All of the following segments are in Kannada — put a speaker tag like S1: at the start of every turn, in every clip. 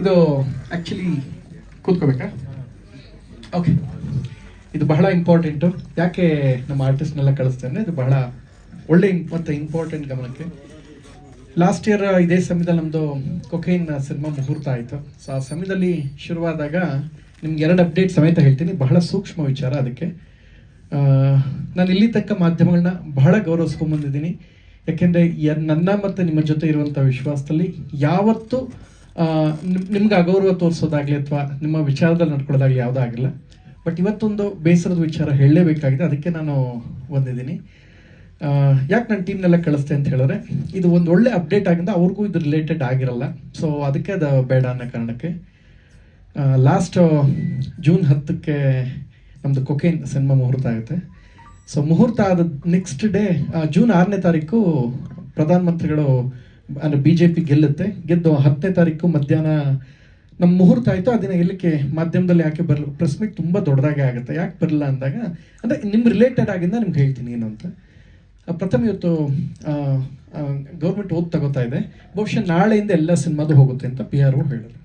S1: ಇದು ಆ್ಯಕ್ಚುಲಿ ಕೂತ್ಕೋಬೇಕಾ? ಓಕೆ ಇದು ಬಹಳ ಇಂಪಾರ್ಟೆಂಟು ಯಾಕೆ ನಮ್ಮ ಆರ್ಟಿಸ್ಟ್ನೆಲ್ಲ ಕಳಿಸ್ತೇನೆ ಇದು ಬಹಳ ಒಳ್ಳೆ ಮತ್ತು ಇಂಪಾರ್ಟೆಂಟ್ ಗಮನಕ್ಕೆ. ಲಾಸ್ಟ್ ಇಯರ್ ಇದೇ ಸಮಯದಲ್ಲಿ ನಮ್ಮದು ಕೊಕೈನ್ ಸಿನಿಮಾ ಮುಹೂರ್ತ ಆಯಿತು. ಸೊ ಆ ಸಮಯದಲ್ಲಿ ಶುರುವಾದಾಗ ನಿಮ್ಗೆ ಎರಡು ಅಪ್ಡೇಟ್ ಸಮೇತ ಹೇಳ್ತೀನಿ. ಬಹಳ ಸೂಕ್ಷ್ಮ ವಿಚಾರ ಅದಕ್ಕೆ. ನಾನು ಇಲ್ಲಿ ತಕ್ಕ ಮಾಧ್ಯಮಗಳನ್ನ ಬಹಳ ಗೌರವಿಸ್ಕೊಂಡ್ಬಂದಿದ್ದೀನಿ ಯಾಕೆಂದರೆ ನನ್ನ ಮತ್ತು ನಿಮ್ಮ ಜೊತೆ ಇರುವಂಥ ವಿಶ್ವಾಸದಲ್ಲಿ ಯಾವತ್ತೂ ನಿಮ್ಗೆ ಅಗೌರವ ತೋರಿಸೋದಾಗಲಿ ಅಥವಾ ನಿಮ್ಮ ವಿಚಾರದಲ್ಲಿ ನಡ್ಕೊಳ್ಳೋದಾಗಲಿ ಯಾವುದೂ ಆಗಿಲ್ಲ. ಬಟ್ ಇವತ್ತೊಂದು ಬೇಸರದ ವಿಚಾರ ಹೇಳಲೇಬೇಕಾಗಿದೆ. ಅದಕ್ಕೆ ನಾನು ಬಂದಿದ್ದೀನಿ. ಯಾಕೆ ನನ್ನ ಟೀಮ್ನೆಲ್ಲ ಕಳಿಸ್ತೆ ಅಂತ ಹೇಳಿದ್ರೆ, ಇದು ಒಂದು ಒಳ್ಳೆ ಅಪ್ಡೇಟ್ ಆಗಿಂದ ಅವ್ರಿಗೂ ಇದು ರಿಲೇಟೆಡ್ ಆಗಿರಲ್ಲ. ಸೊ ಅದಕ್ಕೆ ಅದು ಬೇಡ ಅನ್ನೋ ಕಾರಣಕ್ಕೆ ಲಾಸ್ಟ್ ಜೂನ್ ಹತ್ತಕ್ಕೆ ನಮ್ಮದು ಕೊಕೇನ್ ಸಿನಿಮಾ ಮುಹೂರ್ತ ಆಗುತ್ತೆ. ಸೊ ಮುಹೂರ್ತ ಆದ ನೆಕ್ಸ್ಟ್ ಡೇ ಜೂನ್ ಆರನೇ ತಾರೀಕು ಪ್ರಧಾನಮಂತ್ರಿಗಳು ಅಂದರೆ ಬಿ ಜೆ ಪಿ ಗೆಲ್ಲುತ್ತೆ. ಗೆದ್ದು ಹತ್ತನೇ ತಾರೀಕು ಮಧ್ಯಾಹ್ನ ನಮ್ಮ ಮುಹೂರ್ತ ಆಯಿತು ಅದನ್ನ ಗೆಲ್ಲಕ್ಕೆ ಮಾಧ್ಯಮದಲ್ಲಿ ಯಾಕೆ ಬರಲು ಪ್ರೆಸ್ ಮೀಟ್ ತುಂಬ ದೊಡ್ಡದಾಗೆ ಆಗುತ್ತೆ. ಯಾಕೆ ಬರಲಿಲ್ಲ ಅಂದಾಗ, ಅಂದರೆ ನಿಮ್ಮ ರಿಲೇಟೆಡ್ ಆಗಿಂದ ನಿಮ್ಗೆ ಹೇಳ್ತೀನಿ ಏನು ಅಂತ. ಪ್ರಥಮ ಇವತ್ತು ಗೌರ್ಮೆಂಟ್ ಓದ್ ತಗೋತಾ ಇದೆ. ಬಹುಶಃ ನಾಳೆಯಿಂದ ಎಲ್ಲ ಸಿನಿಮಾದು ಹೋಗುತ್ತೆ ಅಂತ ಪಿ ಆರ್ ಒ ಹೇಳಿದ್ರು.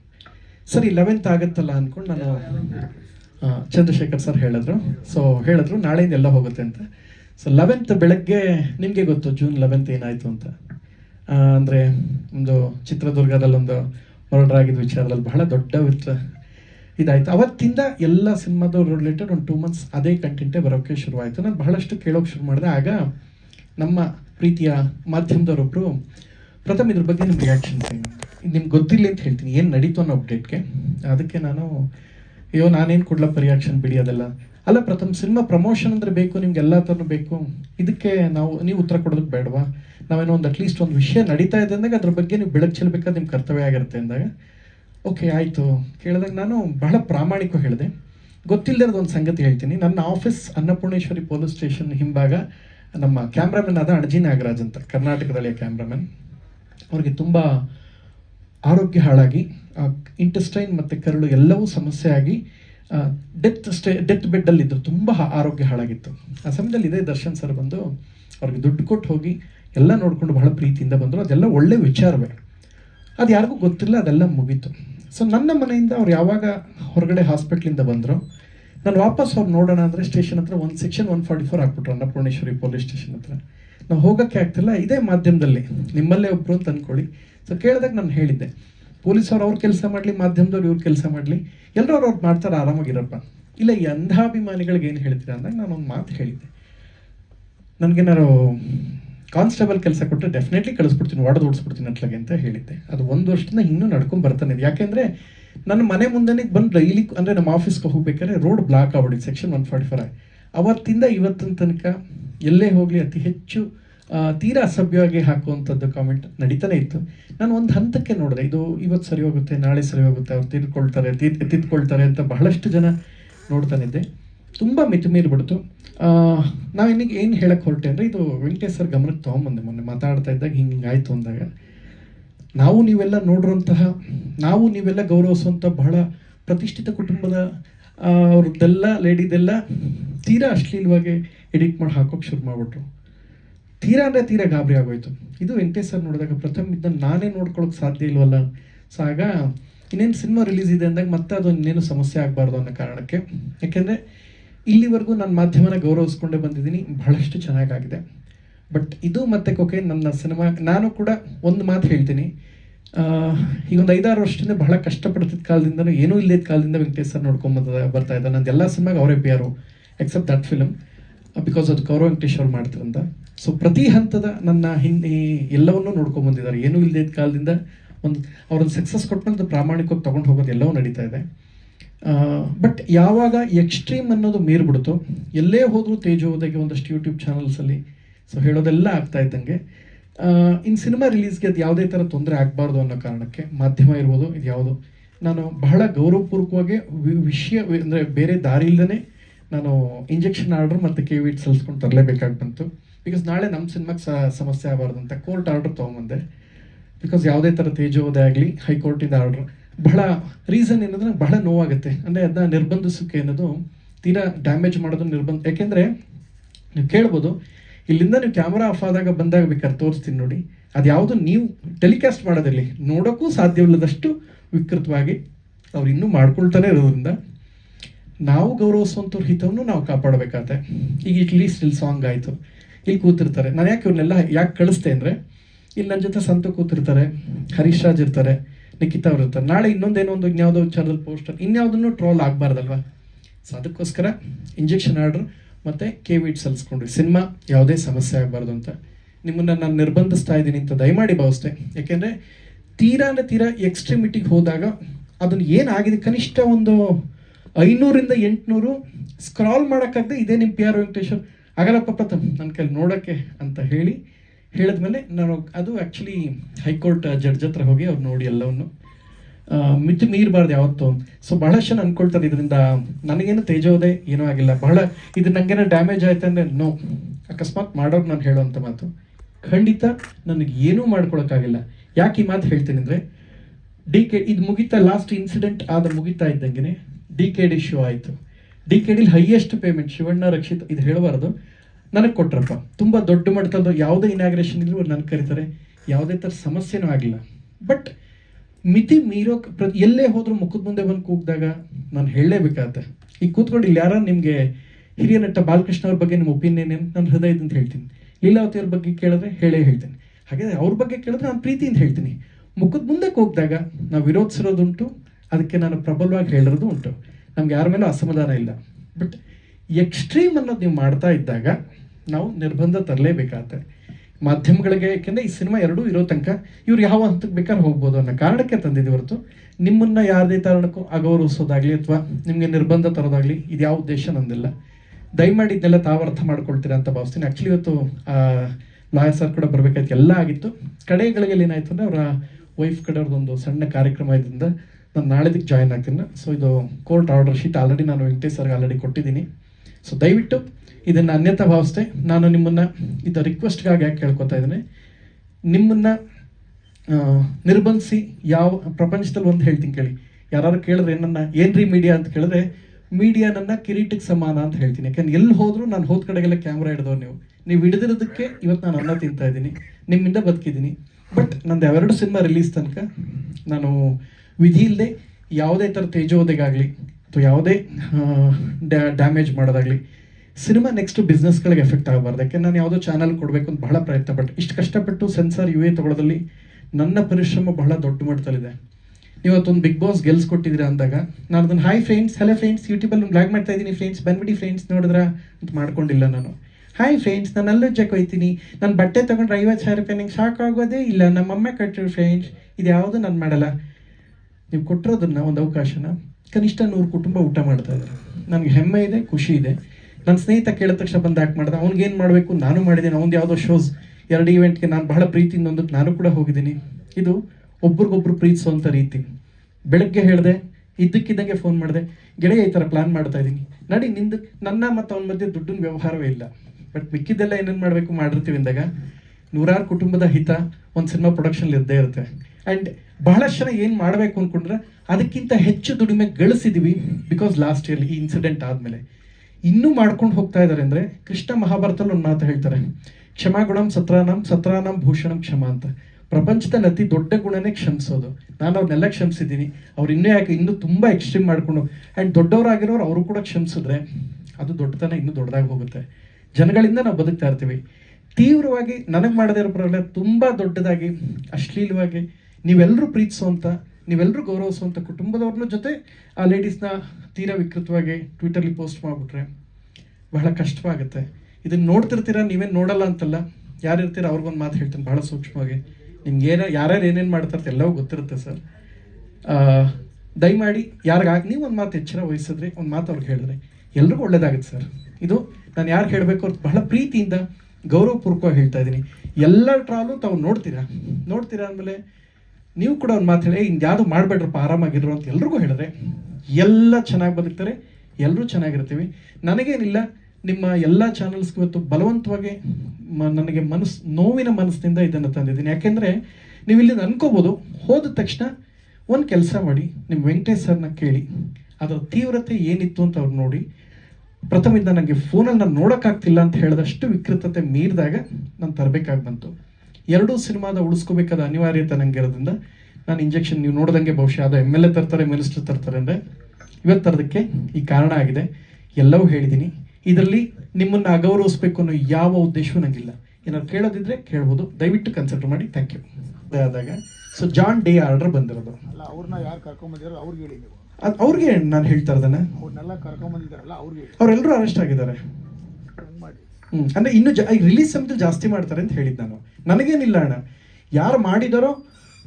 S1: ಸರಿ ಲೆವೆಂತ್ ಆಗುತ್ತಲ್ಲ ಅಂದ್ಕೊಂಡು ನಾನು ಚಂದ್ರಶೇಖರ್ ಸರ್ ಹೇಳಿದ್ರು. ಸೊ ಹೇಳಿದ್ರು ನಾಳೆಯಿಂದ ಎಲ್ಲ ಹೋಗುತ್ತೆ ಅಂತ. ಸೊ ಲೆವೆಂತ್ ಬೆಳಗ್ಗೆ ನಿಮಗೆ ಗೊತ್ತು ಜೂನ್ ಲೆವೆಂತ್ ಏನಾಯಿತು ಅಂತ. ಅಂದ್ರೆ ಒಂದು ಚಿತ್ರದುರ್ಗದಲ್ಲೊಂದು ಮರ್ಡರ್ ಆಗಿದ್ದ ವಿಚಾರದಲ್ಲಿ ಬಹಳ ದೊಡ್ಡ ವಿಚಾರ ಇದಾಯಿತು. ಅವತ್ತಿಂದ ಎಲ್ಲ ಸಿನಿಮಾದವ್ರು ರಿಲೇಟೆಡ್ ಒಂದು ಟೂ ಮಂತ್ಸ್ ಅದೇ ಕಂಟೆಂಟೇ ಬರೋಕ್ಕೆ ಶುರುವಾಯಿತು. ನಾನು ಬಹಳಷ್ಟು ಕೇಳೋಕೆ ಶುರು ಮಾಡಿದೆ. ಆಗ ನಮ್ಮ ಪ್ರೀತಿಯ ಮಾಧ್ಯಮದವರೊಬ್ಬರು ಪ್ರಥಮ ಇದ್ರ ಬಗ್ಗೆ ನಿಮ್ಮ ರಿಯಾಕ್ಷನ್ ನಿಮ್ಗೆ ಗೊತ್ತಿಲ್ಲ ಅಂತ ಹೇಳ್ತೀನಿ. ಏನು ನಡೀತು ಅನ್ನೋ ಅಪ್ಡೇಟ್ಗೆ ಅದಕ್ಕೆ ನಾನು, ಅಯ್ಯೋ, ನಾನೇನು ಕೊಡ್ಲಪ್ಪ ರಿಯಾಕ್ಷನ್ ಬಿಡಿ ಅದೆಲ್ಲ? ಅಲ್ಲ ಪ್ರಥಮ, ಸಿನಿಮಾ ಪ್ರಮೋಷನ್ ಅಂದರೆ ಬೇಕು, ನಿಮ್ಗೆ ಎಲ್ಲ ಥರನೂ ಬೇಕು. ಇದಕ್ಕೆ ನಾವು, ನೀವು ಉತ್ತರ ಕೊಡೋದಕ್ಕೆ ಬೇಡವಾ? ನಾವೇನೋ ಒಂದು ಅಟ್ಲೀಸ್ಟ್ ಒಂದು ವಿಷಯ ನಡೀತಾ ಇದೆ ಅಂದಾಗ ಅದ್ರ ಬಗ್ಗೆ ನೀವು ಬೆಳಕು ಚೆಲ್ಲಬೇಕಾದ್ರೆ ನಿಮ್ಮ ಕರ್ತವ್ಯ ಆಗಿರುತ್ತೆ ಅಂದಾಗ. ಓಕೆ, ಆಯಿತು. ಕೇಳಿದಾಗ ನಾನು ಬಹಳ ಪ್ರಾಮಾಣಿಕ ಹೇಳಿದೆ. ಗೊತ್ತಿಲ್ಲದ ಒಂದು ಸಂಗತಿ ಹೇಳ್ತೀನಿ. ನನ್ನ ಆಫೀಸ್ ಅನ್ನಪೂರ್ಣೇಶ್ವರಿ ಪೊಲೀಸ್ ಸ್ಟೇಷನ್ ಹಿಂಭಾಗ ನಮ್ಮ ಕ್ಯಾಮ್ರಾಮನ್ ಆದ ಅಣಜಿ ನಾಗರಾಜ್ ಅಂತ ಕರ್ನಾಟಕದಲ್ಲಿ ಕ್ಯಾಮ್ರಾಮನ್. ಅವ್ರಿಗೆ ತುಂಬ ಆರೋಗ್ಯ ಹಾಳಾಗಿ ಇಂಟೆಸ್ಟೈನ್ ಮತ್ತು ಕರಳು ಎಲ್ಲವೂ ಸಮಸ್ಯೆ ಆಗಿ ಡೆತ್ ಸ್ಟೇ ಡೆತ್ ಬೆಡ್ಡಲ್ಲಿದ್ದರು ತುಂಬ ಆರೋಗ್ಯ ಹಾಳಾಗಿತ್ತು. ಆ ಸಮಯದಲ್ಲಿ ಇದೇ ದರ್ಶನ್ ಸರ್ ಬಂದು ಅವ್ರಿಗೆ ದುಡ್ಡು ಕೊಟ್ಟು ಹೋಗಿ ಎಲ್ಲ ನೋಡಿಕೊಂಡು ಬಹಳ ಪ್ರೀತಿಯಿಂದ ಬಂದರು. ಅದೆಲ್ಲ ಒಳ್ಳೆ ವಿಚಾರವೇ. ಅದು ಯಾರಿಗೂ ಗೊತ್ತಿಲ್ಲ, ಅದೆಲ್ಲ ಮುಗೀತು. ಸೊ ನನ್ನ ಮನೆಯಿಂದ ಅವ್ರು ಯಾವಾಗ ಹೊರಗಡೆ ಹಾಸ್ಪಿಟ್ಲಿಂದ ಬಂದರು, ನಾನು ವಾಪಸ್ ಅವ್ರು ನೋಡೋಣ ಅಂದರೆ ಸ್ಟೇಷನ್ ಹತ್ರ ಒಂದು ಸೆಕ್ಷನ್ ಒನ್ ಫಾರ್ಟಿ ಫೋರ್ ಹಾಕ್ಬಿಟ್ರು, ಅನ್ನಪೂರ್ಣೇಶ್ವರಿ ಪೊಲೀಸ್ ಸ್ಟೇಷನ್ ಹತ್ರ. ನಾವು ಹೋಗೋಕ್ಕೆ ಆಗ್ತಿಲ್ಲ, ಇದೇ ಮಾಧ್ಯಮದಲ್ಲಿ. ನಿಮ್ಮಲ್ಲೇ ಒಬ್ಬರು ಅಂತ ಅಂದ್ಕೊಳ್ಳಿ ಸೊ ಕೇಳಿದಾಗ ನಾನು ಹೇಳಿದ್ದೆ. ಪೊಲೀಸವ್ರು ಅವ್ರ ಕೆಲಸ ಮಾಡಲಿ, ಮಾಧ್ಯಮದವ್ರು ಇವ್ರ ಕೆಲಸ ಮಾಡಲಿ ಎಲ್ಲರೂ ಅವ್ರು ಮಾಡ್ತಾರೆ, ಆರಾಮಾಗಿರಪ್ಪ. ಇಲ್ಲ ಈ ಏನು ಹೇಳ್ತೀರಾ ಅಂದಾಗ ನಾನು ಒಂದು ಮಾತು ಹೇಳಿದ್ದೆ. ನನಗೇನಾರು ಕಾನ್ಸ್ಟೇಬಲ್ ಕೆಲಸ ಕೊಟ್ಟರೆ ಡೆಫಿನೆಟ್ಲಿ ಕಳಿಸ್ಬಿಡ್ತೀನಿ ಒಡೆದು ಓಡಿಸ್ಬಿಡ್ತೀನಿ ಅಟ್ಲಾಗೆ ಅಂತ ಹೇಳಿದ್ದೆ. ಅದು ಒಂದು ವರ್ಷದಿಂದ ಇನ್ನೂ ನಡ್ಕೊಂಡು ಬರ್ತಾನೆ ಯಾಕೆಂದರೆ ನನ್ನ ಮನೆ ಮುಂದೆನೇ ಬಂದು ಡೈಲಿ ಅಂದರೆ ನಮ್ಮ ಆಫೀಸ್ಗೆ ಹೋಗ್ಬೇಕಾದ್ರೆ ರೋಡ್ ಬ್ಲಾಕ್ ಆಗ್ಬಿಡಿ ಸೆಕ್ಷನ್ ಒನ್ ಫಾರ್ಟಿ ಫೋರ್ ಅವತ್ತಿಂದ ಇವತ್ತಿನ ತನಕ ಎಲ್ಲೇ ಹೋಗಲಿ ಅತಿ ಹೆಚ್ಚು ತೀರಾ ಅಸಭ್ಯವಾಗಿ ಹಾಕುವಂಥದ್ದು ಕಾಮೆಂಟ್ ನಡೀತಾನೆ ಇತ್ತು. ನಾನು ಒಂದು ಹಂತಕ್ಕೆ ನೋಡಿದೆ. ಇದು ಇವತ್ತು ಸರಿ ಹೋಗುತ್ತೆ, ನಾಳೆ ಸರಿ ಹೋಗುತ್ತೆ, ಅವ್ರು ತಿದ್ಕೊಳ್ತಾರೆ ತಿದ್ಕೊಳ್ತಾರೆ ಅಂತ ಬಹಳಷ್ಟು ಜನ ನೋಡ್ತಾನಿದ್ದೆ ತುಂಬ ಮಿತಿಮೀರಿಬಿಡ್ತು ನಾವು ಇನ್ನೀಗ ಏನು ಹೇಳಕ್ಕೆ ಹೊರಟೆ ಅಂದರೆ ಇದು ವೆಂಕಟೇಶ್ ಸರ್ ಗಮನಕ್ಕೆ ತೊಗೊಂಬಂದೆ ಮೊನ್ನೆ, ಮಾತಾಡ್ತಾ ಇದ್ದಾಗ ಹಿಂಗೆ ಹಿಂಗೆ ಆಯಿತು ಅಂದಾಗ. ನಾವು ನೀವೆಲ್ಲ ನೋಡಿರುವಂತಹ, ನಾವು ನೀವೆಲ್ಲ ಗೌರವಿಸುವಂಥ ಬಹಳ ಪ್ರತಿಷ್ಠಿತ ಕುಟುಂಬದ ಅವ್ರದ್ದೆಲ್ಲ ಲೇಡಿದೆಲ್ಲ ತೀರಾ ಅಶ್ಲೀಲವಾಗಿ ಎಡಿಟ್ ಮಾಡಿ ಹಾಕೋಕೆ ಶುರು ಮಾಡಿಬಿಟ್ರು. ತೀರಾ ಅಂದರೆ ತೀರಾ ಗಾಬರಿ ಆಗೋಯ್ತು. ಇದು ವೆಂಕಟೇಶ್ ಸರ್ ನೋಡಿದಾಗ ಪ್ರಥಮ ಇದನ್ನು ನಾನೇ ನೋಡ್ಕೊಳ್ಳೋಕೆ ಸಾಧ್ಯ ಇಲ್ವಲ್ಲ? ಸೊ ಆಗ ಇನ್ನೇನು ಸಿನಿಮಾ ರಿಲೀಸ್ ಇದೆ ಅಂದಾಗ ಮತ್ತೆ ಅದು ಇನ್ನೇನು ಸಮಸ್ಯೆ ಆಗಬಾರ್ದು ಅನ್ನೋ ಕಾರಣಕ್ಕೆ. ಯಾಕೆಂದರೆ ಇಲ್ಲಿವರೆಗೂ ನಾನು ಮಾಧ್ಯಮನ ಗೌರವಿಸ್ಕೊಂಡೇ ಬಂದಿದ್ದೀನಿ, ಬಹಳಷ್ಟು ಚೆನ್ನಾಗಾಗಿದೆ. ಬಟ್ ಇದು ಮತ್ತೆ ಕೊಕೆ ನನ್ನ ಸಿನಿಮಾ, ನಾನು ಕೂಡ ಒಂದು ಮಾತು ಹೇಳ್ತೀನಿ. ಈಗ ಒಂದು ಐದಾರು ವರ್ಷದಿಂದ ಬಹಳ ಕಷ್ಟಪಡ್ತಿದ್ದ ಕಾಲದಿಂದನೂ ಏನೂ ಇಲ್ಲದ ಕಾಲದಿಂದ ವೆಂಕಟೇಶ್ ಸರ್ ಬರ್ತಾ ಇದ್ದ. ನಂದು ಎಲ್ಲ ಸಿನಿಮಾಗೆ ಅವರೇ ಪಿ ಆರು ಎಕ್ಸೆಪ್ಟ್ ದಟ್ ಫಿಲಮ್ ಬಿಕಾಸ್ ಅದು ಗೌರವ ವೆಂಕಟೇಶ್ ಅವ್ರು ಮಾಡ್ತಾರಂತ. ಸೊ ಪ್ರತಿ ಹಂತದ ನನ್ನ ಹಿಂದೆ ಎಲ್ಲವನ್ನೂ ನೋಡ್ಕೊಂಬಂದಿದ್ದಾರೆ ಏನೂ ಇಲ್ಲದೆ ಕಾಲದಿಂದ ಒಂದು ಅವ್ರೊಂದು ಸಕ್ಸಸ್ ಕೊಟ್ಮೇಲೆ ಪ್ರಾಮಾಣಿಕವಾಗಿ ತೊಗೊಂಡು ಹೋಗೋದು ಎಲ್ಲವೂ ನಡೀತಾ ಇದೆ. ಬಟ್ ಯಾವಾಗ ಎಕ್ಸ್ಟ್ರೀಮ್ ಅನ್ನೋದು ಮೀರ್ಬಿಡ್ತು ಎಲ್ಲೇ ಹೋದರೂ ತೇಜೋದಗೆ ಒಂದಷ್ಟು ಯೂಟ್ಯೂಬ್ ಚಾನಲ್ಸಲ್ಲಿ ಸೊ ಹೇಳೋದೆಲ್ಲ ಆಗ್ತಾ ಇದ್ದಂಗೆ. ಇನ್ನು ಸಿನಿಮಾ ರಿಲೀಸ್ಗೆ ಅದು ಯಾವುದೇ ಥರ ತೊಂದರೆ ಆಗಬಾರ್ದು ಅನ್ನೋ ಕಾರಣಕ್ಕೆ ಮಾಧ್ಯಮ ಇರ್ಬೋದು, ಇದು ಯಾವುದು. ನಾನು ಬಹಳ ಗೌರವಪೂರ್ವಕವಾಗಿ ವಿಷಯ, ಅಂದರೆ ಬೇರೆ ದಾರಿ ಇಲ್ಲದೇ ನಾನು ಇಂಜೆಕ್ಷನ್ ಆರ್ಡರ್ ಮತ್ತು ಕೆ ವಿಟ್ ಸಲ್ಲಿಸ್ಕೊಂಡು ತರಲೇಬೇಕಾಗಿ ಬಂತು. ಬಿಕಾಸ್ ನಾಳೆ ನಮ್ಮ ಸಿನಿಮಾಗೆ ಸಮಸ್ಯೆ ಆಗಬಾರ್ದು ಅಂತ ಕೋರ್ಟ್ ಆರ್ಡರ್ ತೊಗೊಂಬಂದೆ. ಬಿಕಾಸ್ ಯಾವುದೇ ಥರ ತೇಜೋದೇ ಆಗಲಿ ಹೈಕೋರ್ಟಿಂದ ಆರ್ಡ್ರ್ ಬಹಳ ರೀಸನ್ ಏನಂದ್ರೆ ಬಹಳ ನೋವಾಗುತ್ತೆ. ಅಂದರೆ ಅದನ್ನ ನಿರ್ಬಂಧಿಸೋಕೆ ಅನ್ನೋದು ತೀರಾ ಡ್ಯಾಮೇಜ್ ಮಾಡೋದು ನಿರ್ಬಂಧ. ಯಾಕೆಂದರೆ ನೀವು ಕೇಳ್ಬೋದು, ಇಲ್ಲಿಂದ ನೀವು ಕ್ಯಾಮ್ರಾ ಆಫ್ ಆದಾಗ ಬಂದಾಗ ಬೇಕಾದ್ರೆ ತೋರಿಸ್ತೀನಿ ನೋಡಿ. ಅದು ಯಾವುದು ನೀವು ಟೆಲಿಕಾಸ್ಟ್ ಮಾಡೋದಿರಲಿ. ನೋಡೋಕ್ಕೂ ಸಾಧ್ಯವಿಲ್ಲದಷ್ಟು ವಿಕೃತವಾಗಿ ಅವ್ರು ಇನ್ನೂ ಮಾಡ್ಕೊಳ್ತಾನೆ ಇರೋದ್ರಿಂದ ನಾವು ಗೌರವಿಸುವಂಥವ್ರ ಹಿತವನ್ನು ನಾವು ಕಾಪಾಡಬೇಕಾಗತ್ತೆ ಈಗ ಇಟ್ಲಿ ಇಲ್ಲಿ ಸಾಂಗ್ ಆಯಿತು. ಇಲ್ಲಿ ಕೂತಿರ್ತಾರೆ. ನಾನು ಯಾಕೆ ಇವ್ರನ್ನೆಲ್ಲ ಯಾಕೆ ಕಳಿಸ್ತೆ ಅಂದರೆ, ಇಲ್ಲಿ ನನ್ನ ಜೊತೆ ಸಂತು ಕೂತಿರ್ತಾರೆ ಹರೀಶ್ ರಾಜ್ ಇರ್ತಾರೆ ನಿಖಿತಾ ಅವ್ರು ಇರ್ತಾರೆ. ನಾಳೆ ಇನ್ನೊಂದೇನೋ ಒಂದು ಇನ್ಯಾವುದೋ ವಿಚಾರದಲ್ಲಿ ಪೋಸ್ಟರ್ ಇನ್ಯಾವುದನ್ನು ಟ್ರೋಲ್ ಆಗಬಾರ್ದಲ್ವಾ? ಸೊ ಅದಕ್ಕೋಸ್ಕರ ಇಂಜೆಕ್ಷನ್ ಆರ್ಡ್ರ್ ಮತ್ತು ಕೆ ವಿಟ್ ಸಲ್ಲಿಸ್ಕೊಂಡ್ರಿ ಸಿನಿಮಾ ಯಾವುದೇ ಸಮಸ್ಯೆ ಆಗಬಾರ್ದು ಅಂತ. ನಿಮ್ಮನ್ನು ನಾನು ನಿರ್ಬಂಧಿಸ್ತಾ ಇದ್ದೀನಿ ಅಂತ ದಯಮಾಡಿ ಭಾವಿಸ್ತೆ ಯಾಕೆಂದರೆ ತೀರಾ ಅಂದರೆ ತೀರಾ ಎಕ್ಸ್ಟ್ರೀಮಿಟಿಗೆ ಹೋದಾಗ ಅದನ್ನು ಏನಾಗಿದೆ? ಕನಿಷ್ಠ ಒಂದು ಐನೂರಿಂದ ಎಂಟುನೂರು ಸ್ಕ್ರಾಲ್ ಮಾಡೋಕ್ಕಾಗದೆ ಇದೇ ನಿಮ್ಮ ಪಿ ಆರ್ ವೆಂಕಟೇಶ್ವರ್ ಆಗಲ್ಲಪ್ಪ ಪ್ರಥಮ್ ನನ್ನ ಕೈಲಿ ನೋಡೋಕ್ಕೆ ಅಂತ ಹೇಳಿ ಹೇಳಿದ್ಮೇಲೆ ನಾನು ಅದು ಆ್ಯಕ್ಚುಲಿ ಹೈಕೋರ್ಟ್ ಜಡ್ಜ್ ಹತ್ರ ಹೋಗಿ ಅವ್ರು ನೋಡಿ ಎಲ್ಲವನ್ನು. ಮಿತಿ ಮೀರಬಾರ್ದು ಯಾವತ್ತು ಸೊ ಬಹಳಷ್ಟು ಜನ ಅನ್ಕೊಳ್ತಾರೆ ಇದರಿಂದ. ನನಗೇನು ತೇಜೋದೆ ಏನೂ ಆಗಿಲ್ಲ. ಬಹಳ ಇದು ನನಗೇನೋ ಡ್ಯಾಮೇಜ್ ಆಯ್ತು ಅಂದರೆ ನೋ ಅಕಸ್ಮಾತ್ ಮಾಡೋರು ನಾನು ಹೇಳೋವಂಥ ಮಾತು. ಖಂಡಿತ ನನಗೆ ಏನೂ ಮಾಡ್ಕೊಳಕ್ಕಾಗಿಲ್ಲ. ಯಾಕೆ ಈ ಮಾತು ಹೇಳ್ತೀನಿ ಅಂದರೆ ಡಿ ಕೆ ಇದು ಮುಗಿತಾ ಲಾಸ್ಟ್ ಇನ್ಸಿಡೆಂಟ್ ಆದ ಮುಗಿತಾ ಇದ್ದಂಗೆ ಡಿ ಕೆ ಡಿ ಶೋ ಆಯಿತು. ಡಿ ಕೆ ಡಿಲಿ ಹೈಯೆಸ್ಟ್ ಪೇಮೆಂಟ್ ಶಿವಣ್ಣ ರಕ್ಷಿತ್ ಇದು ಹೇಳಬಾರ್ದು. ನನಗೆ ಕೊಟ್ರಪ್ಪ. ತುಂಬ ದೊಡ್ಡ ಮಟ್ಟದ ಯಾವುದೇ ಇನಾಗ್ರೇಷನ್ ಇದ್ರು ನಾನು ಕರೀತಾರೆ. ಯಾವುದೇ ಥರ ಸಮಸ್ಯೆನೂ ಆಗಿಲ್ಲ. ಬಟ್ ಮಿತಿ ಮೀರೋ ಎಲ್ಲೇ ಹೋದರೂ ಮುಖದ ಮುಂದೆ ಬಂದು ಕೂಗಿದಾಗ ನಾನು ಹೇಳಲೇಬೇಕಾಗತ್ತೆ. ಈಗ ಕೂತ್ಕೊಂಡು ಇಲ್ಲಿ ಯಾರು ನಿಮಗೆ ಹಿರಿಯ ನಟ ಬಾಲಕೃಷ್ಣ ಅವ್ರ ಬಗ್ಗೆ ನಿಮ್ಮ ಒಪಿನಿಯನ್ ಏನು? ನನ್ನ ಹೃದಯದಿಂದ ಹೇಳ್ತೀನಿ. ಲೀಲಾವತಿ ಅವ್ರ ಬಗ್ಗೆ ಕೇಳಿದ್ರೆ ಹೇಳೇ ಹೇಳ್ತೀನಿ. ಹಾಗೆ ಅವ್ರ ಬಗ್ಗೆ ಕೇಳಿದ್ರೆ ನಾನು ಪ್ರೀತಿಯಿಂದ ಹೇಳ್ತೀನಿ. ಮುಖದ ಮುಂದೆ ಕೂಗಿದಾಗ ನಾವು ವಿರೋಧಿಸಿರೋದುಂಟು, ಅದಕ್ಕೆ ನಾನು ಪ್ರಬಲವಾಗಿ ಹೇಳಿರೋದು ಉಂಟು. ನಮ್ಗೆ ಯಾರ ಮೇಲೂ ಅಸಮಾಧಾನ ಇಲ್ಲ. ಬಟ್ ಎಕ್ಸ್ಟ್ರೀಮ್ ಅನ್ನೋದು ನೀವು ಮಾಡ್ತಾ ಇದ್ದಾಗ ನಾವು ನಿರ್ಬಂಧ ತರಲೇಬೇಕಾಗತ್ತೆ ಮಾಧ್ಯಮಗಳಿಗೆ, ಯಾಕೆಂದರೆ ಈ ಸಿನಿಮಾ ಎರಡೂ ಇರೋ ತನಕ ಇವ್ರು ಯಾವ ಹಂತಕ್ಕೆ ಬೇಕಾದ್ರೆ ಹೋಗ್ಬೋದು ಅನ್ನೋ ಕಾರಣಕ್ಕೆ ತಂದಿದ್ದೆ ಹೊರತು. ನಿಮ್ಮನ್ನು ಯಾರದೇ ಕಾರಣಕ್ಕೂ ಅಗೌರವಿಸೋದಾಗಲಿ ಅಥವಾ ನಿಮಗೆ ನಿರ್ಬಂಧ ತರೋದಾಗಲಿ ಇದು ಯಾವ ಉದ್ದೇಶ ನಂದಿಲ್ಲ. ದಯಮಾಡಿ ಇದನ್ನೆಲ್ಲ ತಾವು ಅರ್ಥ ಮಾಡ್ಕೊಳ್ತೀರಾ ಅಂತ ಭಾವಿಸ್ತೀನಿ. ಆ್ಯಕ್ಚುಲಿ ಇವತ್ತು ಲಾಯರ್ ಸರ್ ಕೂಡ ಬರಬೇಕಾಯ್ತು. ಎಲ್ಲ ಆಗಿತ್ತು. ಕಡೆಗಳಿಗೆ ಏನಾಯ್ತು ಅಂದರೆ ಅವರ ವೈಫ್ ಕಡೆಯವ್ರದ್ದೊಂದು ಸಣ್ಣ ಕಾರ್ಯಕ್ರಮ ಇದರಿಂದ ನಾನು ನಾಳೆದಕ್ಕೆ ಜಾಯ್ನ್ ಆಗ್ತೀನಿ. ಸೊ ಇದು ಕೋರ್ಟ್ ಆರ್ಡರ್ ಶೀಟ್ ಆಲ್ರೆಡಿ ನಾನು ವೆಂಕಟೇಶ್ ಸರ್ಗೆ ಆಲ್ರೆಡಿ ಕೊಟ್ಟಿದ್ದೀನಿ. ಸೊ ದಯವಿಟ್ಟು ಇದನ್ನು ಅನ್ಯತಾ ಭಾವಿಸ್ದೆ. ನಾನು ನಿಮ್ಮನ್ನು ಇದು ರಿಕ್ವೆಸ್ಟ್ಗಾಗಿ ಯಾಕೆ ಕೇಳ್ಕೊತಾ ಇದ್ದೀನಿ? ನಿಮ್ಮನ್ನು ನಿರ್ಬಂಧಿಸಿ ಯಾವ ಪ್ರಪಂಚದಲ್ಲಿ ಒಂದು ಹೇಳ್ತೀನಿ ಕೇಳಿ. ಯಾರು ಕೇಳಿದ್ರೆ ನನ್ನ ಏನ್ರಿ ಮೀಡಿಯಾ ಅಂತ ಕೇಳಿದ್ರೆ ಮೀಡಿಯಾ ನನ್ನ ಕಿರೀಟಕ್ಕೆ ಸಮಾನ ಅಂತ ಹೇಳ್ತೀನಿ. ಯಾಕಂದ್ರೆ ಎಲ್ಲಿ ಹೋದ್ರು ನಾನು ಹೋದ ಕಡೆಗೆಲ್ಲ ಕ್ಯಾಮ್ರಾ ಹಿಡಿದವ್ರು ನೀವು. ನೀವು ಹಿಡಿದಿರೋದಕ್ಕೆ ಇವತ್ತು ನಾನು ಅನ್ನ ತಿಂತಾ ಇದ್ದೀನಿ. ನಿಮ್ಮಿಂದ ಬದುಕಿದ್ದೀನಿ. ಬಟ್ ನಂದು ಯಾವೆರಡು ಸಿನಿಮಾ ರಿಲೀಸ್ ತನಕ ನಾನು ವಿಧಿ ಇಲ್ಲದೆ ಯಾವುದೇ ಥರ ತೇಜೋದೆಗಾಗಲಿ ಅಥವಾ ಯಾವುದೇ ಡ್ಯಾಮೇಜ್ ಮಾಡೋದಾಗಲಿ ಸಿನಿಮಾ ನೆಕ್ಸ್ಟ್ ಬಿಸ್ನೆಸ್ಗಳಿಗೆ ಎಫೆಕ್ಟ್ ಆಗಬಾರ್ದು. ಯಾಕೆ ನಾನು ಯಾವುದೋ ಚಾನಲ್ ಕೊಡಬೇಕು ಅಂತ ಬಹಳ ಪ್ರಯತ್ನ ಪಟ್ಟು, ಇಷ್ಟು ಕಷ್ಟಪಟ್ಟು ಸೆನ್ಸಾರ್ ಯು ಎ ತಗೊಳ್ಳೋದಲ್ಲಿ ನನ್ನ ಪರಿಶ್ರಮ ಬಹಳ ದೊಡ್ಡ ಮಟ್ಟದಲ್ಲಿದೆ. ಇವತ್ತೊಂದು ಬಿಗ್ ಬಾಸ್ ಗೆಲ್ಸ್ ಗೆಲ್ಸ್ಕೊಟ್ಟಿದ್ದೀರಾ ಅಂದಾಗ, ನಾನು ಅದನ್ನು ಹಾಯ್ ಫ್ರೆಂಡ್ಸ್ ಹಲೋ ಫ್ರೆಂಡ್ಸ್ ಯೂಟ್ಯೂಬಲ್ಲಿ ಬ್ಲಾಗ್ ಮಾಡ್ತಾ ಇದ್ದೀನಿ ಫ್ರೆಂಡ್ಸ್ ಬಂದ್ಬಿಡಿ ಫ್ರೆಂಡ್ಸ್ ನೋಡಿದ್ರ? ಅಂತ ಮಾಡ್ಕೊಂಡಿಲ್ಲ ನಾನು. ಹಾಯ್ ಫ್ರೆಂಡ್ಸ್ ನಾನು ಅಲ್ಲೊಜ್ಜಕ್ಕೆ ಹೋಯ್ತೀನಿ. ನಾನು ಬಟ್ಟೆ ತೊಗೊಂಡ್ರೆ ಐವತ್ತು ಸಾವಿರ ರೂಪಾಯಿ ನಂಗೆ ಸಾಕಾಗೋದೇ ಇಲ್ಲ. ನಮ್ಮ ಅಮ್ಮ ಕಟ್ಟಿರೋ ಫ್ರೆಂಡ್ಸ್ ಇದು ಯಾವುದು ನಾನು ಮಾಡಲ್ಲ. ನೀವು ಕೊಟ್ಟಿರೋದನ್ನ ಒಂದು ಅವಕಾಶನ ಕನಿಷ್ಠ ನೂರು ಕುಟುಂಬ ಊಟ ಮಾಡ್ತಾ ಇದ್ದಾರೆ. ನನಗೆ ಹೆಮ್ಮೆ ಇದೆ, ಖುಷಿ ಇದೆ. ನನ್ನ ಸ್ನೇಹಿತ ಕೇಳಿದ ತಕ್ಷಣ ಬಂದು ಯಾಕೆ ಮಾಡ್ದೆ ಅವ್ನಿಗೇನು ಮಾಡಬೇಕು? ನಾನು ಮಾಡಿದ್ದೀನಿ ಅವ್ನು ಯಾವುದೋ ಶೋಸ್ ಎರಡು ಇವೆಂಟ್ಗೆ ನಾನು ಬಹಳ ಪ್ರೀತಿಯಿಂದ ಒಂದಕ್ಕೆ ನಾನು ಕೂಡ ಹೋಗಿದ್ದೀನಿ. ಇದು ಒಬ್ರಿಗೊಬ್ರು ಪ್ರೀತಿಸುವಂಥ ರೀತಿ. ಬೆಳಗ್ಗೆ ಹೇಳಿದೆ, ಇದ್ದಕ್ಕಿದ್ದಂಗೆ ಫೋನ್ ಮಾಡಿದೆ, ಗೆಳೆಯ ಈ ಥರ ಪ್ಲಾನ್ ಮಾಡ್ತಾ ಇದ್ದೀನಿ. ನಡಿ, ನಿಂದು, ನನ್ನ ಮತ್ತು ಅವನ ಮಧ್ಯೆ ದುಡ್ಡಿನ ವ್ಯವಹಾರವೇ ಇಲ್ಲ. ಬಟ್ ಮಿಕ್ಕಿದ್ದೆಲ್ಲ ಏನೇನು ಮಾಡಬೇಕು ಮಾಡಿರ್ತೀವಿ ಅಂದಾಗ ನೂರಾರು ಕುಟುಂಬದ ಹಿತ ಒಂದು ಸಿನಿಮಾ ಪ್ರೊಡಕ್ಷನ್ ಇದ್ದೇ ಇರುತ್ತೆ. ಆ್ಯಂಡ್ ಬಹಳಷ್ಟು ಜನ ಏನು ಮಾಡಬೇಕು ಅಂದ್ಕೊಂಡ್ರೆ ಅದಕ್ಕಿಂತ ಹೆಚ್ಚು ದುಡಿಮೆ ಗಳಿಸಿದೀವಿ ಬಿಕಾಸ್ ಲಾಸ್ಟ್ ಇಯರ್ ಈ ಇನ್ಸಿಡೆಂಟ್ ಆದಮೇಲೆ. ಇನ್ನೂ ಮಾಡ್ಕೊಂಡು ಹೋಗ್ತಾ ಇದ್ದಾರೆ ಅಂದರೆ ಕೃಷ್ಣ ಮಹಾಭಾರತದಲ್ಲಿ ಒಂದು ಮಾತು ಹೇಳ್ತಾರೆ. ಕ್ಷಮಾಗುಣಂ ಸತ್ರಾನಂ ಸತ್ರಾನಂ ಭೂಷಣಂ ಕ್ಷಮ ಅಂತ. ಪ್ರಪಂಚದಲ್ಲಿ ಅತಿ ದೊಡ್ಡ ಗುಣನೇ ಕ್ಷಮಿಸೋದು. ನಾನು ಅವ್ರನ್ನೆಲ್ಲ ಕ್ಷಮಿಸಿದ್ದೀನಿ. ಅವ್ರು ಇನ್ನೂ ಯಾಕೆ ಇನ್ನೂ ತುಂಬ ಎಕ್ಸ್ಟ್ರೀಮ್ ಮಾಡಿಕೊಂಡು ಆ್ಯಂಡ್ ದೊಡ್ಡವರಾಗಿರೋರು ಅವರು ಕೂಡ ಕ್ಷಮಿಸಿದ್ರೆ ಅದು ದೊಡ್ಡತನ ಇನ್ನೂ ದೊಡ್ಡದಾಗಿ ಹೋಗುತ್ತೆ. ಜನಗಳಿಂದ ನಾವು ಬದುಕ್ತಾ ಇರ್ತೀವಿ. ತೀವ್ರವಾಗಿ ನನಗೆ ಮಾಡದೇ ಇರೋ ಪರವಾಗಿಲ್ಲ, ತುಂಬ ದೊಡ್ಡದಾಗಿ, ಅಶ್ಲೀಲವಾಗಿ ನೀವೆಲ್ಲರೂ ಪ್ರೀತಿಸುವಂಥ ನೀವೆಲ್ಲರೂ ಗೌರವಿಸುವಂಥ ಕುಟುಂಬದವ್ರನ್ನ ಜೊತೆ ಆ ಲೇಡೀಸ್ನ ತೀರಾ ವಿಕೃತವಾಗಿ ಟ್ವಿಟರ್ಲಿ ಪೋಸ್ಟ್ ಮಾಡಿಬಿಟ್ರೆ ಬಹಳ ಕಷ್ಟವಾಗುತ್ತೆ. ಇದನ್ನ ನೋಡ್ತಿರ್ತೀರ, ನೀವೇನು ನೋಡಲ್ಲ ಅಂತಲ್ಲ. ಯಾರು ಇರ್ತೀರ ಅವ್ರಿಗೊಂದು ಮಾತು ಹೇಳ್ತೀನಿ ಬಹಳ ಸೂಕ್ಷ್ಮವಾಗಿ. ನಿಮ್ಗೆ ಏನೋ, ಯಾರ್ಯಾರು ಏನೇನು ಮಾಡ್ತಾರೆ ಎಲ್ಲವೂ ಗೊತ್ತಿರುತ್ತೆ ಸರ್. ದಯಮಾಡಿ ಯಾರಿಗಾಗಿ ನೀವು ಒಂದು ಮಾತು ಎಚ್ಚರ ವಹಿಸಿದ್ರಿ ಒಂದು ಮಾತು ಅವ್ರಿಗೆ ಹೇಳಿದ್ರೆ ಎಲ್ರಿಗೂ ಒಳ್ಳೇದಾಗುತ್ತೆ ಸರ್. ಇದು ನಾನು ಯಾರು ಹೇಳಬೇಕು ಅವ್ರು ಬಹಳ ಪ್ರೀತಿಯಿಂದ ಗೌರವಪೂರ್ವಕವಾಗಿ ಹೇಳ್ತಾ ಇದ್ದೀನಿ. ಎಲ್ಲ ಟ್ರಾಲು ತಾವು ನೋಡ್ತೀರಾ? ನೋಡ್ತೀರಾ ಅಂದಮೇಲೆ ನೀವು ಕೂಡ ಒಂದು ಮಾತು ಹೇಳಿ ಇನ್ನು ಯಾವುದು ಮಾಡಬೇಡ್ರಪ್ಪ ಆರಾಮಾಗಿರೋ ಅಂತ ಎಲ್ರಿಗೂ ಹೇಳಿದ್ರೆ, ಎಲ್ಲ ಚೆನ್ನಾಗಿ ಬದುಕ್ತಾರೆ ಎಲ್ಲರೂ ಚೆನ್ನಾಗಿರ್ತೀವಿ. ನನಗೇನಿಲ್ಲ, ನಿಮ್ಮ ಎಲ್ಲ ಚಾನಲ್ಸ್ಗೂ ಇವತ್ತು ಬಲವಂತವಾಗಿ ನನಗೆ ಮನಸ್ಸು ನೋವಿನ ಮನಸ್ಸಿನಿಂದ ಇದನ್ನು ತಂದಿದ್ದೀನಿ. ಯಾಕೆಂದರೆ ನೀವು ಇಲ್ಲಿ ಅನ್ಕೋಬೋದು, ಹೋದ ತಕ್ಷಣ ಒಂದು ಕೆಲಸ ಮಾಡಿ ನಿಮ್ಮ ವೆಂಕಟೇಶ್ ಸರ್ನ ಕೇಳಿ, ಅದರ ತೀವ್ರತೆ ಏನಿತ್ತು ಅಂತ ಅವ್ರು ನೋಡಿ, ಪ್ರಥಮದಿಂದ ನನಗೆ ಫೋನಲ್ಲಿ ನಾನು ನೋಡೋಕ್ಕಾಗ್ತಿಲ್ಲ ಅಂತ ಹೇಳಿದಷ್ಟು ವಿಕೃತತೆ ಮೀರಿದಾಗ ನಾನು ತರಬೇಕಾಗಿ ಬಂತು. ಎರಡೂ ಸಿನಿಮಾದ ಉಳಿಸ್ಕೋಬೇಕಾದ ಅನಿವಾರ್ಯತೆ ನನಗೆ ಇರೋದ್ರಿಂದ ನಾನು ಇಂಜೆಕ್ಷನ್ ನೀವು ನೋಡ್ದಂಗೆ ಬಹುಶಃ ಅದು ಎಂ ಎಲ್ ಎ ತರ್ತಾರೆ ಮಿನಿಸ್ಟರ್ ತರ್ತಾರೆ ಅಂದರೆ ಇವತ್ತು ತರೋದಕ್ಕೆ ಈ ಕಾರಣ ಆಗಿದೆ. ಎಲ್ಲವೂ ಹೇಳಿದ್ದೀನಿ. ಇದರಲ್ಲಿ ನಿಮ್ಮನ್ನು ಅಗೌರವಿಸ್ಬೇಕು ಅನ್ನೋ ಯಾವ ಉದ್ದೇಶವೂ ನನಗಿಲ್ಲ ಏನಾದ್ರು ಕೇಳೋದಿದ್ರೆ ಕೇಳ್ಬೋದು. ದಯವಿಟ್ಟು ಕನ್ಸಿಡರ್ ಮಾಡಿ. ಥ್ಯಾಂಕ್ ಯು ಆದಾಗ ಸೊ ಜಾನ್ ಡೇ ಆರ್ಡರ್ ಬಂದಿರೋದು.
S2: ಅಲ್ಲ ಅವ್ರನ್ನ ಯಾರು ಕರ್ಕೊಂಬಂದಿರೋ ಅವ್ರಿಗೆ ಹೇಳಿ ನೀವು.
S1: ಅದು ಅವ್ರಿಗೆ ನಾನು ಹೇಳ್ತಾ ಇದ್ದಾನೆ
S2: ಅವ್ರನ್ನೆಲ್ಲ ಕರ್ಕೊಂಬಂದಿದ್ದಾರಲ್ಲ ಅವ್ರಿಗೆ
S1: ಅವರೆಲ್ಲರೂ ಅರೆಸ್ಟ್ ಆಗಿದ್ದಾರೆ.
S2: ಮಾಡಿ.
S1: ಅಂದ್ರೆ ಇನ್ನು ಜಾ ರಿಲೀಸ್ ಸಮಯದಲ್ಲಿ ಜಾಸ್ತಿ ಮಾಡ್ತಾರೆ ಅಂತ ಹೇಳಿದ್ ನಾನು. ನನಗೇನಿಲ್ಲ ಅಣ್ಣ. ಯಾರು ಮಾಡಿದಾರೋ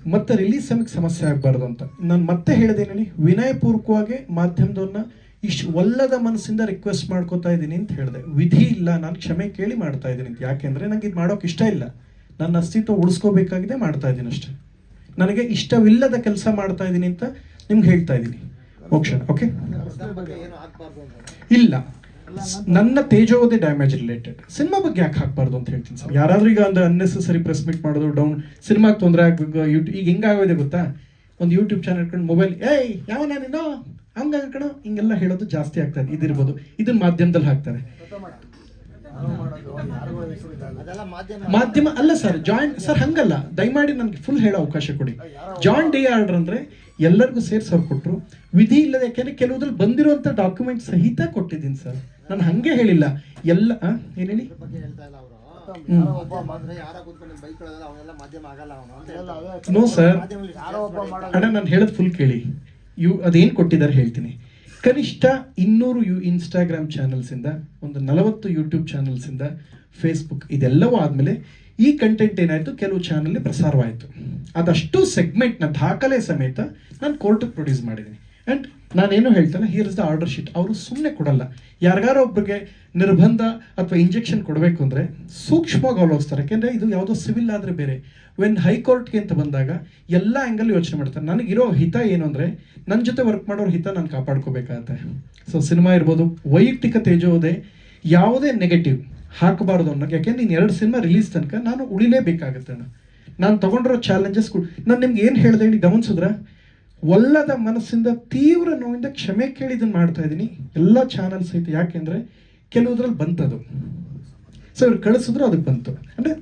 S1: ಮತ್ತೆ ರಿಲೀಸ್ ಸಮಯಕ್ಕೆ ಸಮಸ್ಯೆ ಆಗಬಾರ್ದು ಅಂತ. ನಾನು ಮತ್ತೆ ಹೇಳಿದೇನೆ ವಿನಯಪೂರ್ವಕವಾಗಿ ಮಾಧ್ಯಮದವ್ರನ್ನ ಇಷ್ಟು ಒಲ್ಲದ ಮನಸ್ಸಿಂದ ರಿಕ್ವೆಸ್ಟ್ ಮಾಡ್ಕೋತಾ ಇದ್ದೀನಿ ಅಂತ ಹೇಳಿದೆ. ವಿಧಿ ಇಲ್ಲ ನಾನು ಕ್ಷಮೆ ಕೇಳಿ ಮಾಡ್ತಾ ಇದ್ದೀನಿ ಅಂತ. ಯಾಕೆಂದ್ರೆ ನಂಗೆ ಇದು ಮಾಡೋಕೆ ಇಷ್ಟ ಇಲ್ಲ. ನನ್ನ ಅಸ್ತಿತ್ವ ಉಳಿಸ್ಕೋಬೇಕಾಗಿದೆ ಮಾಡ್ತಾ ಇದ್ದೀನಿ ಅಷ್ಟೇ. ನನಗೆ ಇಷ್ಟವಿಲ್ಲದ ಕೆಲಸ ಮಾಡ್ತಾ ಇದ್ದೀನಿ ಅಂತ ನಿಮ್ಗೆ ಹೇಳ್ತಾ ಇದ್ದೀನಿ. ಮೋಕ್ಷ ಓಕೆ ಇಲ್ಲ. ನನ್ನ ತೇಜೋವದೆ ಡ್ಯಾಮೇಜ್ ರಿಲೇಟೆಡ್ ಸಿನಿಮಾ ಬಗ್ಗೆ ಯಾಕೆ ಹಾಕ್ಬಾರ್ದು ಅಂತ ಹೇಳ್ತೀನಿ ಸರ್. ಯಾರಾದ್ರೂ ಈಗ ಒಂದು ಅನ್ನೆಸೆಸರಿ ಪ್ರೆಸ್ ಮೀಟ್ ಮಾಡೋದು ಡೌನ್ ಸಿನಿಮಾಗೆ ತೊಂದರೆ ಆಗ್ಬೇಕು ಯೂಟ್ಯೂಬ್ ಈಗ ಹೆಂಗಾಗೋದೆ ಗೊತ್ತಾ? ಒಂದು ಯೂಟ್ಯೂಬ್ ಚಾನಲ್ ಇಟ್ಕೊಂಡು ಮೊಬೈಲ್ ಏಯ್ ಯಾವ ನೀನು? ಹಂಗ ಕಣೋ? ಹಿಂಗೆಲ್ಲ ಹೇಳೋದು ಜಾಸ್ತಿ ಆಗ್ತದೆ ಇದಿರ್ಬೋದು. ಇದನ್ನ ಮಾಧ್ಯಮದಲ್ಲಿ ಹಾಕ್ತಾರೆ. ಮಾಧ್ಯಮ, ಅಲ್ಲ ಸರ್ ಜಾಯಿಂಟ್ ಸರ್, ಹಂಗಲ್ಲ. ದಯಮಾಡಿ ನನಗೆ ಫುಲ್ ಹೇಳೋ ಅವಕಾಶ ಕೊಡಿ. ಜಾಯಿಂಟ್ ಡೇ ಆರ್ಡರ್ ಅಂದ್ರೆ ಎಲ್ಲರಿಗೂ ಸೇರಿ ಸರ್ ಕೊಟ್ಟರು ವಿಧಿ ಇಲ್ಲದೆ ಯಾಕೆಂದ್ರೆ ಕೆಲವುದ್ರಲ್ಲಿ ಬಂದಿರುವಂತ ಡಾಕ್ಯುಮೆಂಟ್ ಸಹಿತ ಕೊಟ್ಟಿದ್ದೀನಿ ಸರ್. ನಾನು ಹಂಗೆ ಹೇಳಿಲ್ಲ. ಎಲ್ಲ ಏನೇಳಿ ಏನ್ ಹೇಳಿ?
S3: ಬಗ್ಗೆ ಹೇಳ್ತಾ ಇಲ್ಲ ಅವರು.
S1: ಹ್ಮ್.
S3: ಒಬ್ಬ ಬಂದ್ರೆ ಯಾರ ಕೂತ್ಕೊಂಡು ಬೈಕ್ ಅವನೆಲ್ಲ ಮಾಧ್ಯಮ ಆಗಲ್ಲ ಅವನು ಅಂತ
S2: ಎಲ್ಲ
S3: ಹೇಳ್ತಾರೆ.
S2: ಅದೇ
S1: ನೋ ಸರ್ ಅಣ್ಣ ನಾನು ಹೇಳೋದು ಫುಲ್ ಕೇಳಿ. ಇವು ಅದೇನು ಕೊಟ್ಟಿದ್ದಾರೆ ಹೇಳ್ತೀನಿ. ಕನಿಷ್ಠ ಇನ್ನೂರು ಯು ಇನ್ಸ್ಟಾಗ್ರಾಮ್ ಚಾನಲ್ಸಿಂದ ಒಂದು ನಲವತ್ತು ಯೂಟ್ಯೂಬ್ ಚಾನಲ್ಸಿಂದ ಫೇಸ್ಬುಕ್ ಇದೆಲ್ಲವೂ ಆದಮೇಲೆ ಈ ಕಂಟೆಂಟ್ ಏನಾಯಿತು? ಕೆಲವು ಚಾನಲ್ಲಿ ಪ್ರಸಾರವಾಯಿತು. ಅದಷ್ಟು ಸೆಗ್ಮೆಂಟ್ನ ದಾಖಲೆ ಸಮೇತ ನಾನು ಕೋರ್ಟಿಗೆ ಪ್ರೊಡ್ಯೂಸ್ ಮಾಡಿದ್ದೀನಿ ಆ್ಯಂಡ್ ನಾನೇನು ಹೇಳ್ತಾನೆ here is the order sheet ಅವರು ಸುಮ್ಮನೆ ಕೊಡಲ್ಲ. ಯಾರಿಗಾರೋ ಒಬ್ಬರಿಗೆ ನಿರ್ಬಂಧ ಅಥವಾ ಇಂಜೆಕ್ಷನ್ ಕೊಡಬೇಕು ಅಂದರೆ ಸೂಕ್ಷ್ಮವಾಗಿ ಅವಲೋಸ್ತಾರೆ ಯಾಕೆಂದರೆ ಇದು ಯಾವುದೋ ಸಿವಿಲ್ ಆದರೆ ಬೇರೆ. ವೆನ್ ಹೈಕೋರ್ಟ್ಗೆ ಅಂತ ಬಂದಾಗ ಎಲ್ಲ ಆ್ಯಂಗಲ್ ಯೋಚನೆ ಮಾಡ್ತಾರೆ. ನನಗಿರೋ ಹಿತ ಏನು ಅಂದರೆ ನನ್ನ ಜೊತೆ ವರ್ಕ್ ಮಾಡೋರ ಹಿತ ನಾನು ಕಾಪಾಡ್ಕೋಬೇಕಾಗತ್ತೆ. ಸೊ ಸಿನಿಮಾ ಇರ್ಬೋದು, ವೈಯಕ್ತಿಕ ತೇಜೋದೆ ಯಾವುದೇ ನೆಗೆಟಿವ್ ಹಾಕಬಾರ್ದು ಅನ್ನೋಕ್ಕೆ. ಯಾಕೆಂದ್ರೆ ನೀನು ಎರಡು ಸಿನಿಮಾ ರಿಲೀಸ್ ತನಕ ನಾನು ಉಳಿಲೇಬೇಕಾಗತ್ತೆ ನಾನು ತಗೊಂಡಿರೋ ಚಾಲೆಂಜಸ್ ನಾನು ನಿಮ್ಗೆ ಏನು ಹೇಳಿದೆ ಹೇಳಿ ಗಮನಿಸಿದ್ರ ಒಲ್ಲದ ಮನಸ್ಸಿಂದ ತೀವ್ರ ನೋವಿಂದ ಕ್ಷಮೆ ಕೇಳಿ ಇದನ್ನು ಮಾಡ್ತಾ ಇದ್ದೀನಿ ಎಲ್ಲ ಚಾನಲ್ಸ್ ಐತೆ. ಯಾಕೆಂದರೆ ಕೆಲವುದ್ರಲ್ಲಿ ಬಂತದು. ಸೊ ಇವ್ರು ಕಳಿಸಿದ್ರು ಅದಕ್ಕೆ ಬಂತು. ಅಂದರೆ